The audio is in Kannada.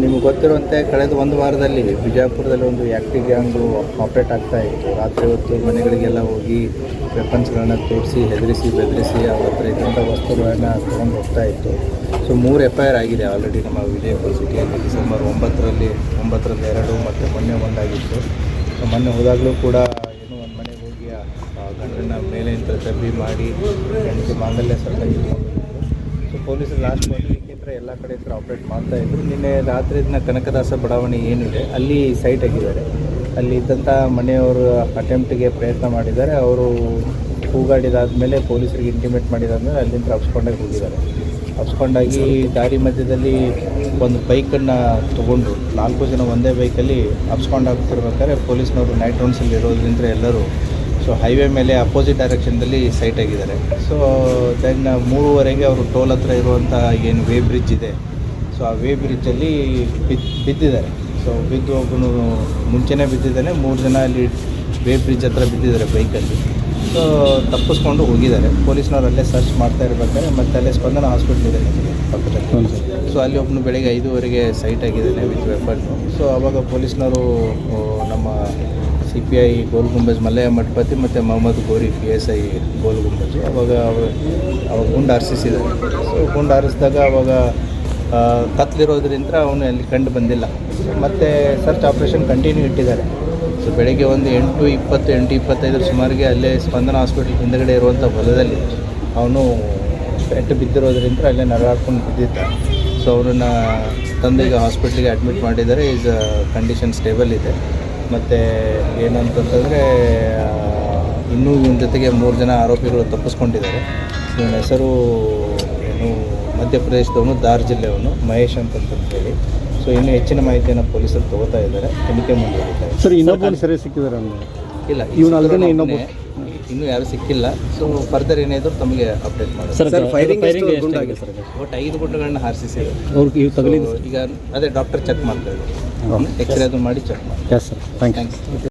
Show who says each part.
Speaker 1: ನಿಮ್ಗೆ ಗೊತ್ತಿರುವಂತೆ ಕಳೆದ ಒಂದು ವಾರದಲ್ಲಿ ಬಿಜಾಪುರದಲ್ಲಿ ಒಂದು ಆ್ಯಕ್ಟಿವ್ ಗ್ಯಾಂಗು ಆಪ್ರೇಟ್ ಆಗ್ತಾ ಇತ್ತು. ರಾತ್ರಿ ಹೊತ್ತು ಮನೆಗಳಿಗೆಲ್ಲ ಹೋಗಿ ವೆಪನ್ಸ್ಗಳನ್ನ ತೋರಿಸಿ, ಹೆದರಿಸಿ, ಬೆದರಿಸಿ ಅವ್ರ ಹತ್ರ ಇದ್ದಂಥ ವಸ್ತುಗಳನ್ನು ತೊಗೊಂಡು ಹೋಗ್ತಾ ಇತ್ತು. ಸೊ, ಮೂರು ಎಫ್ ಐ ಆರ್ ಆಗಿದೆ ಆಲ್ರೆಡಿ ನಮ್ಮ ವಿಜಯಪುರ ಸಿಟಿಯಲ್ಲಿ. ಡಿಸೆಂಬರ್ ಒಂಬತ್ತರಲ್ಲಿ ಒಂಬತ್ತರಲ್ಲಿ ಎರಡು ಮತ್ತು ಮೊನ್ನೆ ಒಂದಾಗಿತ್ತು. ಸೊ, ಮೊನ್ನೆ ಹೋದಾಗಲೂ ಕೂಡ ಏನೋ ಒಂದು ಮನೆಗೆ ಹೋಗಿ ಆ ಗಂಡನ ಮೇಲೆ ಇಂಥ ತಬ್ಬಿ ಮಾಡಿ ಹೆಂಡತಿ ಮಾಂಗಲ್ಯ ಸ್ವಲ್ಪ ಸೊ, ಪೊಲೀಸರು ಲಾಸ್ಟ್ ಒನ್ ವೀಕಿಂದ ಎಲ್ಲ ಕಡೆ ಹತ್ರ ಆಪ್ರೇಟ್ ಮಾಡ್ತಾ ಇದ್ರು. ನಿನ್ನೆ ರಾತ್ರಿ ದಿನ ಕನಕದಾಸ ಬಡಾವಣೆ ಏನಿದೆ, ಅಲ್ಲಿ ಸೈಟ್ ಆಗಿದ್ದಾರೆ ಅಲ್ಲಿ ಇದ್ದಂಥ ಮನೆಯವರು ಅಟೆಂಪ್ಟಿಗೆ ಪ್ರಯತ್ನ ಮಾಡಿದ್ದಾರೆ. ಅವರು ಕೂಗಾಡಿದಾದ್ಮೇಲೆ ಪೊಲೀಸರಿಗೆ ಇಂಟಿಮೇಟ್ ಮಾಡಿದಾದ್ಮೇಲೆ ಅಲ್ಲಿಂದ ಅಪ್ಸ್ಕೊಂಡಾಗಿ ಹೋಗಿದ್ದಾರೆ. ಅಪ್ಸ್ಕೊಂಡಾಗಿ ದಾರಿ ಮಧ್ಯದಲ್ಲಿ ಒಂದು ಬೈಕನ್ನು ತೊಗೊಂಡು ನಾಲ್ಕು ಜನ ಒಂದೇ ಬೈಕಲ್ಲಿ ಅಪ್ಸ್ಕೊಂಡು ಆಗ್ತಿರ್ಬೇಕಾದ್ರೆ ಪೊಲೀಸ್ನವರು ನೈಟ್ ರೌಂಡ್ಸಲ್ಲಿ ಇರೋದ್ರಿಂದ ಎಲ್ಲರೂ ಸೊ ಹೈವೇ ಮೇಲೆ ಅಪೋಸಿಟ್ ಡೈರೆಕ್ಷನ್ದಲ್ಲಿ ಸೈಟ್ ಆಗಿದ್ದಾರೆ. ಸೊ ದೆನ್ ಮೂರುವರೆಗೆ ಅವರು ಟೋಲ್ ಹತ್ರ ಇರುವಂಥ ಏನು ವೇ ಬ್ರಿಡ್ಜ್ ಇದೆ. ಸೊ ಆ ವೇ ಬ್ರಿಡ್ಜಲ್ಲಿ ಬಿದ್ದು ಬಿದ್ದಿದ್ದಾರೆ. ಸೊ ಬಿದ್ದು ಒಬ್ಬನು ಮುಂಚೆನೇ ಬಿದ್ದಿದ್ದಾನೆ, ಮೂರು ಜನ ಅಲ್ಲಿ ವೇ ಬ್ರಿಡ್ಜ್ ಹತ್ರ ಬಿದ್ದಿದ್ದಾರೆ ಬೈಕಲ್ಲಿ ಸೊ ತಪ್ಪಿಸ್ಕೊಂಡು ಹೋಗಿದ್ದಾರೆ. ಪೊಲೀಸ್ನವ್ರು ಅಲ್ಲೇ ಸರ್ಚ್ ಮಾಡ್ತಾ ಇರ್ಬೇಕಾದ್ರೆ ಮತ್ತೆ ಅಲ್ಲೇ ಸ್ಪಂದನ ಹಾಸ್ಪಿಟ್ಲ್ ಇದೆ ಪಕ್ಕದಲ್ಲಿ. ಸೊ ಅಲ್ಲಿ ಒಬ್ಬನು ಬೆಳಗ್ಗೆ ಐದೂವರೆಗೆ ಸೈಟ್ ಆಗಿದ್ದಾನೆ ವಿತ್ ವೆಪನ್ನು ಸೊ ಅವಾಗ ಪೊಲೀಸ್ನವರು ನಮ್ಮ C P I Gol Gumbaz Mallayya Mathapati ಮತ್ತು Mohammed Ghori P S I Gol Gumbaz ಅವಾಗ ಅವಾಗ ಗುಂಡು ಹಾರಿಸಿದ್ದಾರೆ ಸೊ ಗುಂಡು ಹಾರಿಸಿದಾಗ ಅವಾಗ ಕತ್ಲಿರೋದ್ರಿಂದ ಅವನು ಅಲ್ಲಿ ಕಂಡು ಬಂದಿಲ್ಲ. ಮತ್ತು ಸರ್ಚ್ ಆಪ್ರೇಷನ್ ಕಂಟಿನ್ಯೂ ಇಟ್ಟಿದ್ದಾರೆ. ಸೊ ಬೆಳಗ್ಗೆ ಒಂದು ಎಂಟು ಇಪ್ಪತ್ತು, ಎಂಟು ಇಪ್ಪತ್ತೈದರ ಸುಮಾರಿಗೆ ಅಲ್ಲೇ ಸ್ಪಂದನ ಹಾಸ್ಪಿಟ್ಲ್ ಹಿಂದಗಡೆ ಇರುವಂಥ ಹೊಲದಲ್ಲಿ ಅವನು ಪೆಟ್ಟು ಬಿದ್ದಿರೋದ್ರಿಂದ ಅಲ್ಲೇ ನರಳಾಡ್ಕೊಂಡು ಬಿದ್ದಿದ್ದ. ಸೊ ಅವರನ್ನು ತಂದೆಗೆ ಹಾಸ್ಪಿಟ್ಲಿಗೆ ಅಡ್ಮಿಟ್ ಮಾಡಿದ್ದಾರೆ. ಈಸ್ ಕಂಡೀಷನ್ ಸ್ಟೇಬಲ್ ಇದೆ. ಮತ್ತು ಏನಂತಂತಂದರೆ ಇನ್ನೂ ಇವನ ಜೊತೆಗೆ ಮೂರು ಜನ ಆರೋಪಿಗಳು ತಪ್ಪಿಸ್ಕೊಂಡಿದ್ದಾರೆ. ಇವನ ಹೆಸರು ಏನು ಮಧ್ಯಪ್ರದೇಶದವನು ದಾರ್ ಜಿಲ್ಲೆಯವನು ಮಹೇಶ್ ಅಂತಂತ ಹೇಳಿ. ಸೊ ಇನ್ನೂ ಹೆಚ್ಚಿನ ಮಾಹಿತಿಯನ್ನು ಪೊಲೀಸರು ತಗೋತಾ ಇದ್ದಾರೆ. ತನಿಖೆ ಮುಂದುವರಿತಾರೆ
Speaker 2: ಸರ್ ಇನ್ನೊಬ್ಬ ಸರಿ ಸಿಕ್ಕಿದ್ದಾರೆ
Speaker 1: ಇಲ್ಲ
Speaker 2: ಇವನ ಇನ್ನೊಬ್ಬ-
Speaker 1: ಇನ್ನೂ ಯಾರು ಸಿಕ್ಕಿಲ್ಲ. ಸೊ ಫರ್ದರ್ ಏನಿದ್ರು ತಮಗೆ ಅಪ್ಡೇಟ್ ಮಾಡೋದು.
Speaker 2: ಸರ್ ಫೈರಿಂಗ್
Speaker 1: ಒಟ್ಟು ಐದು ಗುಂಡುಗಳನ್ನ ಹಾರಿಸಿ
Speaker 2: ಅವ್ರಿಗೆ ಇವು ತಗಲಿದ್ದು?
Speaker 1: ಈಗ ಅದೇ ಡಾಕ್ಟರ್ ಚೆಕ್ ಮಾಡ್ತಾ ಇದ್ದಾರೆ. ಎಕ್ಸ್ರೇ ಅದು ಮಾಡಿ ಚೆಕ್ ಮಾಡಿ
Speaker 2: yes sir thank you
Speaker 1: thanks